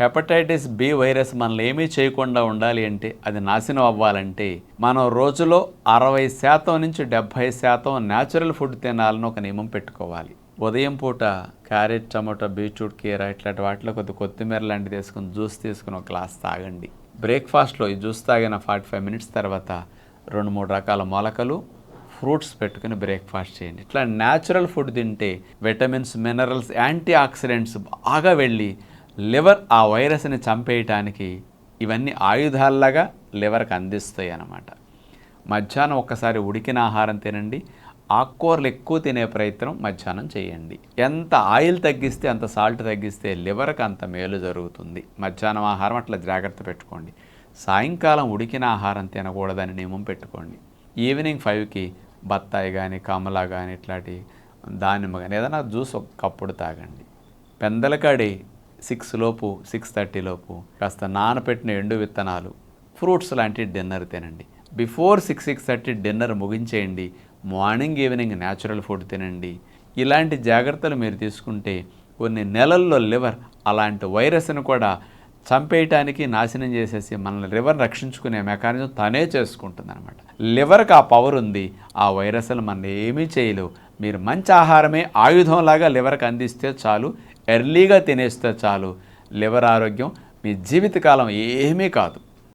Hepatitis B virus మనల్ని ఏమీ చేయకుండా ఉండాలి అంటే అది నాశనం అవ్వాలంటే మనం రోజులో అరవై శాతం నుంచి డెబ్భై శాతం న్యాచురల్ ఫుడ్ తినాలని ఒక నియమం పెట్టుకోవాలి. ఉదయం పూట క్యారెట్ టమాటో బీట్రూట్ కీర ఇట్లాంటి వాటిలో కొద్ది కొత్తిమీర లాంటిది వేసుకుని జ్యూస్ తీసుకుని ఒక గ్లాస్ తాగండి. బ్రేక్ఫాస్ట్లో ఈ జ్యూస్ తాగిన ఫార్టీ ఫైవ్ మినిట్స్ తర్వాత రెండు మూడు రకాల మొలకలు ఫ్రూట్స్ పెట్టుకుని బ్రేక్ఫాస్ట్ చేయండి. ఇట్లా న్యాచురల్ ఫుడ్ తింటే విటమిన్స్ మినరల్స్ యాంటీ ఆక్సిడెంట్స్ బాగా వెళ్ళి లివర్ ఆ వైరస్ని చంపేయటానికి ఇవన్నీ ఆయుధాల్లాగా లివర్కి అందిస్తాయి అన్నమాట మధ్యాహ్నం ఒక్కసారి ఉడికిన ఆహారం తినండి. ఆకుకూరలు ఎక్కువ తినే ప్రయత్నం మధ్యాహ్నం చేయండి. ఎంత ఆయిల్ తగ్గిస్తే అంత సాల్ట్ తగ్గిస్తే లివర్కి అంత మేలు జరుగుతుంది. మధ్యాహ్నం ఆహారం అట్లా జాగ్రత్త పెట్టుకోండి. సాయంకాలం ఉడికిన ఆహారం తినకూడదని నియమం పెట్టుకోండి. ఈవినింగ్ ఫైవ్కి బత్తాయి కానీ కమలా కానీ ఇట్లాంటి దానిమ్మ కానీ ఏదైనా జ్యూస్ ఒక కప్పుడు తాగండి. పెందలకాడి సిక్స్ లోపు సిక్స్ థర్టీ లోపు కాస్త నానపెట్టిన ఎండు విత్తనాలు ఫ్రూట్స్ లాంటి డిన్నర్ తినండి. Before six six thirty dinner ముగించేయండి. Morning evening natural food తినండి. ఇలాంటి జాగ్రత్తలు మీరు తీసుకుంటే కొన్ని నెలల్లో లివర్ అలాంటి వైరస్ను కూడా చంపేయటానికి నాశనం చేసేసి మనల్ని లివర్ రక్షించుకునే మెకానిజం తనే చేసుకుంటుంది అనమాట లివర్కి ఆ పవర్ ఉంది. ఆ వైరస్లు మన ఏమీ చేయలేవు. మీరు మంచి ఆహారమే ఆయుధంలాగా లివర్కి అందిస్తే చాలు ఎర్లీగా తినేస్తే చాలు. లివర్ ఆరోగ్యం మీ జీవితకాలం ఏమీ కాదు.